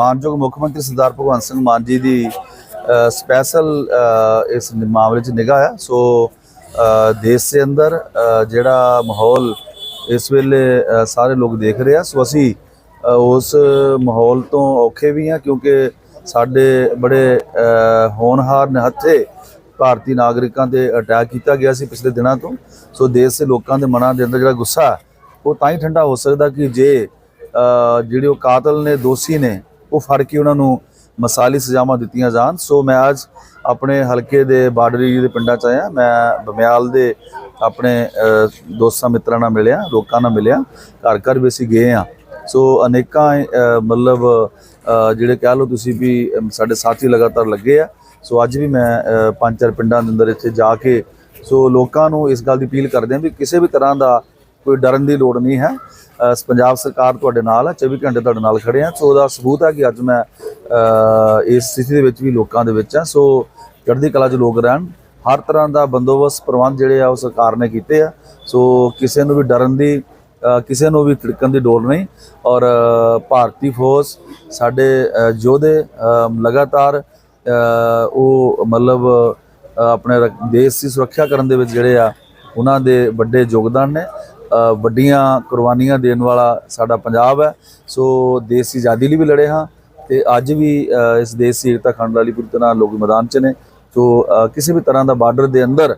ਮਾਨਯੋਗ ਮੁੱਖ ਮੰਤਰੀ ਸਰਦਾਰ ਭਗਵੰਤ ਸਿੰਘ ਮਾਨ ਜੀ ਦੀ ਸਪੈਸ਼ਲ ਇਸ ਮਾਮਲੇ 'ਚ ਨਿਗਾਹ ਆ। ਸੋ ਦੇਸ਼ ਦੇ ਅੰਦਰ ਜਿਹੜਾ ਮਾਹੌਲ ਇਸ ਵੇਲੇ ਸਾਰੇ ਲੋਕ ਦੇਖ ਰਹੇ ਆ। ਸੋ ਅਸੀਂ ਉਸ ਮਾਹੌਲ ਤੋਂ ਔਖੇ ਵੀ ਆ ਕਿਉਂਕਿ ਸਾਡੇ ਬੜੇ ਅ, ਹੋਣਹਾਰ ਨਿਹੱਥੇ ਭਾਰਤੀ ਨਾਗਰਿਕਾਂ ਤੇ ਅਟੈਕ ਕੀਤਾ ਗਿਆ ਸੀ ਪਿਛਲੇ ਦਿਨਾਂ ਤੋਂ। ਸੋ ਦੇਸ਼ ਦੇ ਲੋਕਾਂ ਦੇ ਮਨਾਂ ਦੇ ਅੰਦਰ ਜਿਹੜਾ ਗੁੱਸਾ ਉਹ ਤਾਂ ਹੀ ਠੰਡਾ ਹੋ ਸਕਦਾ ਕਿ ਜੇ ਅ, ਜਿਹੜੇ ਉਹ ਕਾਤਲ ਨੇ ਦੋਸ਼ੀ ਨੇ ਉਹ ਫੜ ਕੇ ਉਹਨਾਂ ਨੂੰ ਮਸਾਲੀ ਸਜ਼ਾਵਾਂ ਦਿੱਤੀਆਂ ਜਾਣ। ਸੋ ਮੈਂ ਅੱਜ ਆਪਣੇ ਹਲਕੇ ਦੇ ਬਾਰਡਰੀ ਦੇ ਪਿੰਡਾਂ 'ਚ ਆਇਆ। ਮੈਂ ਬਮਿਆਲ ਦੇ ਆਪਣੇ ਦੋਸਤਾਂ ਮਿੱਤਰਾਂ ਨਾਲ ਮਿਲਿਆ, ਲੋਕਾਂ ਨਾਲ ਮਿਲਿਆ। ਘਰ ਘਰ ਵੀ ਅਸੀਂ ਗਏ ਆ ਸੋ ਅਨੇਕਾਂ ਮਤਲਬ ਜਿਹੜੇ ਕਹਿ ਲਓ ਤੁਸੀਂ ਵੀ ਸਾਡੇ ਸਾਥੀ ਲਗਾਤਾਰ ਲੱਗੇ ਆ। ਸੋ ਅੱਜ ਵੀ ਮੈਂ ਪੰਜ ਚਾਰ ਪਿੰਡਾਂ ਦੇ ਅੰਦਰ ਇੱਥੇ ਜਾ ਕੇ ਸੋ ਲੋਕਾਂ ਨੂੰ ਇਸ ਗੱਲ ਦੀ ਅਪੀਲ ਕਰਦੇ ਹਾਂ ਵੀ ਕਿਸੇ ਵੀ ਤਰ੍ਹਾਂ ਦਾ ਕੋਈ ਡਰਨ ਦੀ ਲੋੜ ਨਹੀਂ ਹੈ। ਪੰਜਾਬ ਸਰਕਾਰ ਤੁਹਾਡੇ ਨਾਲ ਹੈ 24 ਘੰਟੇ ਤੁਹਾਡੇ ਨਾਲ ਖੜੇ ਆ ਸੋ ਉਹਦਾ ਸਬੂਤ ਹੈ ਕਿ ਅੱਜ ਮੈਂ ਇਸ ਸਥਿਤੀ ਦੇ ਵਿੱਚ ਵੀ ਲੋਕਾਂ ਦੇ ਵਿੱਚ ਆ ਸੋ ਚੜ੍ਹਦੀ ਕਲਾ 'ਚ ਲੋਕ ਰਹਿਣ। ਹਰ ਤਰ੍ਹਾਂ ਦਾ ਬੰਦੋਬਸਤ ਪ੍ਰਬੰਧ ਜਿਹੜੇ ਆ ਉਹ ਸਰਕਾਰ ਨੇ ਕੀਤੇ ਆ। ਸੋ ਕਿਸੇ ਨੂੰ ਵੀ ਡਰਨ ਦੀ ਕਿਸੇ ਨੂੰ ਵੀ ਤਿੜਕਣ ਦੀ ਲੋੜ ਨਹੀਂ। ਔਰ ਭਾਰਤੀ ਫੌਜ ਸਾਡੇ ਯੋਧੇ ਲਗਾਤਾਰ ਉਹ ਮਤਲਬ ਆਪਣੇ ਦੇਸ਼ ਦੀ ਸੁਰੱਖਿਆ ਕਰਨ ਦੇ ਵਿੱਚ ਜਿਹੜੇ ਆ, ਉਹਨਾਂ ਦੇ ਵੱਡੇ ਯੋਗਦਾਨ ਨੇ। ਵੱਡੀਆਂ ਕੁਰਬਾਨੀਆਂ ਦੇਣ ਵਾਲਾ ਸਾਡਾ ਪੰਜਾਬ ਹੈ। ਸੋ ਦੇਸ਼ ਦੀ ਆਜ਼ਾਦੀ ਲਈ ਵੀ ਲੜੇ ਹਾਂ ਤੇ ਅੱਜ ਵੀ ਇਸ ਦੇਸ਼ ਦੀ ਏਕਤਾ ਖੰਡ ਵਾਲੀ ਪੂਰੀ ਤਰ੍ਹਾਂ ਲੋਕ ਮੈਦਾਨ 'ਚ ਨੇ। ਸੋ ਕਿਸੇ ਵੀ ਤਰ੍ਹਾਂ ਦਾ ਬਾਰਡਰ ਦੇ ਅੰਦਰ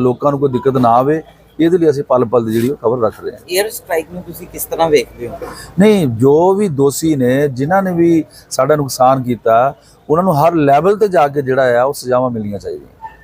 ਲੋਕਾਂ ਨੂੰ ਕੋਈ ਦਿੱਕਤ ਨਾ ਆਵੇ ਇਹਦੇ ਲਈ ਅਸੀਂ ਪਲ ਪਲ ਦੀ ਜਿਹੜੀ ਖਬਰ ਰੱਖ ਰਹੇ ਹਾਂ। 에ਅਰ ਸਟ੍ਰਾਈਕ ਨੂੰ ਤੁਸੀਂ ਕਿਸ ਤਰ੍ਹਾਂ ਵੇਖਦੇ ਹੋ? ਨਹੀਂ ਜੋ ਵੀ ਦੋਸ਼ੀ ਨੇ ਜਿਨ੍ਹਾਂ ਨੇ ਵੀ ਸਾਡਾ ਨੁਕਸਾਨ ਕੀਤਾ ਉਹਨਾਂ ਨੂੰ ਹਰ ਲੈਵਲ ਤੇ ਜਾ ਕੇ ਜਿਹੜਾ ਆ ਉਹ ਸਜ਼ਾਵਾਂ ਮਿਲਣੀਆਂ ਚਾਹੀਦੀਆਂ।